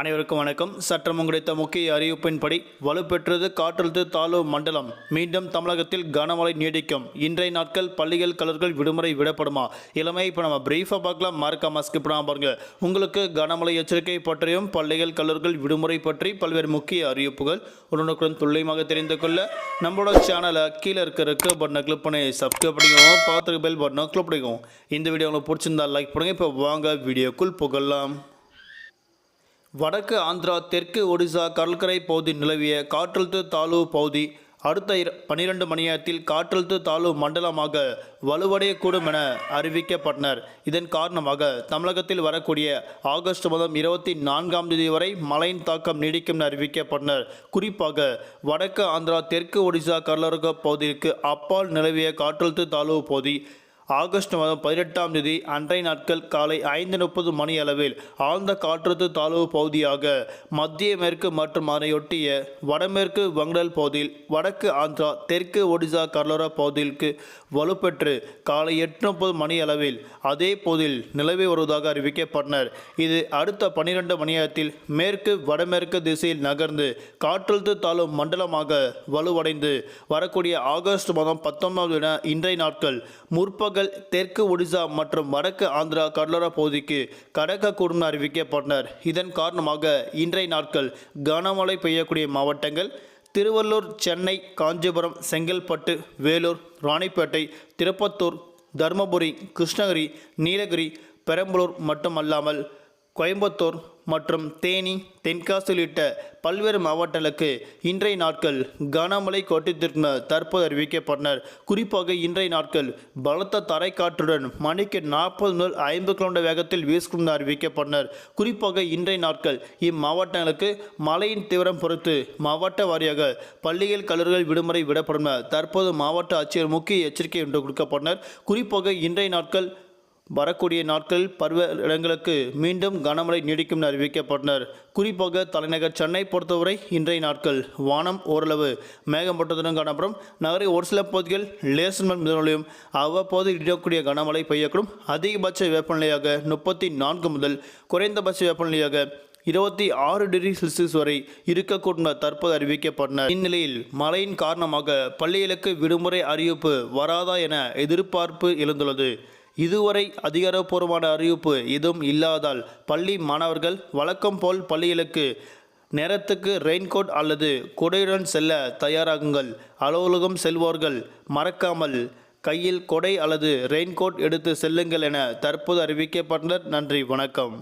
அனைவருக்கும் வணக்கம். சற்றம் கிடைத்த முக்கிய அறிவிப்பின்படி வலுப்பெற்றது காற்றழுத்த தாழ்வு மண்டலம் மீண்டும் தமிழகத்தில் கனமழை நீடிக்கும். இன்றைய நாட்கள் பள்ளிகள் கலர்கள் விடுமுறை விடப்படுமா? இளமை இப்போ நம்ம பிரீஃபாக பார்க்கலாம். மறக்காம ஸ்கிப் பண்ணாம பாருங்க. உங்களுக்கு கனமழை எச்சரிக்கை பற்றியும் பள்ளிகள் கலர்கள் விடுமுறை பற்றி பல்வேறு முக்கிய அறிவிப்புகள் உடனுக்குடன் துல்லியமாக தெரிந்து கொள்ள நம்மளோட சேனலை கீழே இருக்க இருக்க பட்டனை கிளிக் பண்ணி சப்ஸ்கிரைப் பண்ணிக்கோங்க. பார்த்துக்கு பெல் பட்டனை கிளிக் பண்ணிக்கோங்க. இந்த வீடியோ உங்களுக்கு பிடிச்சிருந்தா லைக் பண்ணுங்கள் இப்போ வாங்க வீடியோக்குள் புகழலாம் வடக்கு ஆந்திரா தெற்கு ஒடிசா கடற்கரை பகுதி நிலவிய காற்றழுத்த தாழ்வு பகுதி அடுத்த பனிரெண்டு மணி நேரத்தில் காற்றழுத்த தாழ்வு மண்டலமாக வலுவடையக்கூடும் என அறிவிக்கப்பட்டனர். இதன் காரணமாக தமிழகத்தில் வரக்கூடிய ஆகஸ்ட் மாதம் இருபத்தி நான்காம் தேதி வரை மழையின் தாக்கம் நீடிக்கும் என அறிவிக்கப்பட்டனர். குறிப்பாக வடக்கு ஆந்திரா தெற்கு ஒடிசா கடலோர பகுதிக்கு அப்பால் நிலவிய காற்றழுத்த தாழ்வு பகுதி ஆகஸ்ட் மாதம் பதினெட்டாம் தேதி அன்றைய நாட்கள் காலை ஐந்து முப்பது மணி அளவில் ஆழ்ந்த காற்றழுத்த தாழ்வு பகுதியாக மத்திய மேற்கு மற்றும் அதனையொட்டிய வடமேற்கு வங்கடல் பகுதியில் வடக்கு ஆந்திரா தெற்கு ஒடிசா கடலோர பகுதிக்கு வலுப்பெற்று காலை எட்டு முப்பது மணி அளவில் அதே பகுதியில் நிலவி வருவதாக அறிவிக்கப்பட்டனர். இது அடுத்த பனிரெண்டு மணி நேரத்தில் மேற்கு வடமேற்கு திசையில் நகர்ந்து காற்றழுத்த தாழ்வு மண்டலமாக வலுவடைந்து வரக்கூடிய ஆகஸ்ட் மாதம் பத்தொன்பது என இன்றைய நாட்கள் முற்பகல் தெற்கு ஒடிசா மற்றும் வடக்கு ஆந்திரா கடலோர பகுதிக்கு கடக்கக்கூடும் அறிவிக்கப்பட்டனர். இதன் காரணமாக இன்றைய நாட்கள் கனமழை பெய்யக்கூடிய மாவட்டங்கள் திருவள்ளூர் சென்னை காஞ்சிபுரம் செங்கல்பட்டு வேலூர் ராணிப்பேட்டை திருப்பத்தூர் தருமபுரி கிருஷ்ணகிரி நீலகிரி பெரம்பலூர் மட்டுமல்லாமல் கோயம்புத்தூர் மற்றும் தேனி தென்காசி உள்ளிட்ட பல்வேறு மாவட்டங்களுக்கு இன்றைய நாட்கள் கனமழை கொட்டித்திருக்கும் தற்போது அறிவிக்கப்பட்டனர். குறிப்பாக இன்றைய நாட்கள் பலத்த தரைக்காற்றுடன் மணிக்கு நாற்பது முதல் ஐம்பது கிலோமீட்டர் வேகத்தில் வீசும் அறிவிக்கப்பட்டனர். குறிப்பாக இன்றைய நாட்கள் இம்மாவட்டங்களுக்கு மழையின் தீவிரம் பொறுத்து மாவட்ட வாரியாக பள்ளிகள் கல்லூரிகள் விடுமுறை விடப்படும் தற்போது மாவட்ட ஆட்சியர் முக்கிய எச்சரிக்கை ஒன்று கொடுக்கப்பட்டனர். குறிப்பாக இன்றைய நாட்கள் வரக்கூடிய நாட்களில் பருவ இடங்களுக்கு மீண்டும் கனமழை நீடிக்கும் என அறிவிக்கப்பட்டனர். குறிப்பாக தலைநகர் சென்னை பொறுத்தவரை இன்றைய நாட்கள் வானம் ஓரளவு மேகமூட்டத்துடன் காணப்படும். நகரின் ஒரு சில பகுதிகள் லேசன் மிதமலையும் அவ்வப்போது இடக்கூடிய கனமழை பெய்யக்கூடும். அதிகபட்ச வெப்பநிலையாக முப்பத்தி நான்கு முதல் குறைந்தபட்ச வெப்பநிலையாக இருபத்தி ஆறு டிகிரி செல்சியஸ் வரை இருக்கக்கூடும் தற்போது அறிவிக்கப்பட்டனர். இந்நிலையில் மழையின் காரணமாக பள்ளிகளுக்கு விடுமுறை அறிவிப்பு வராதா என எதிர்பார்ப்பு எழுந்துள்ளது. இதுவரை அதிகாரப்பூர்வமான அறிவிப்பு எதுவும் இல்லாதால் பள்ளி மாணவர்கள் வழக்கம் போல் பள்ளிகளுக்கு நேரத்துக்கு ரெயின்கோட் அல்லது கொடையுடன் செல்ல தயாராகுங்கள். அலுவலகம் செல்வோர்கள் மறக்காமல் கையில் கொடை அல்லது ரெயின்கோட் எடுத்து செல்லுங்கள் என தற்போது அறிவிக்கப்பட்டனர் நன்றி வணக்கம்.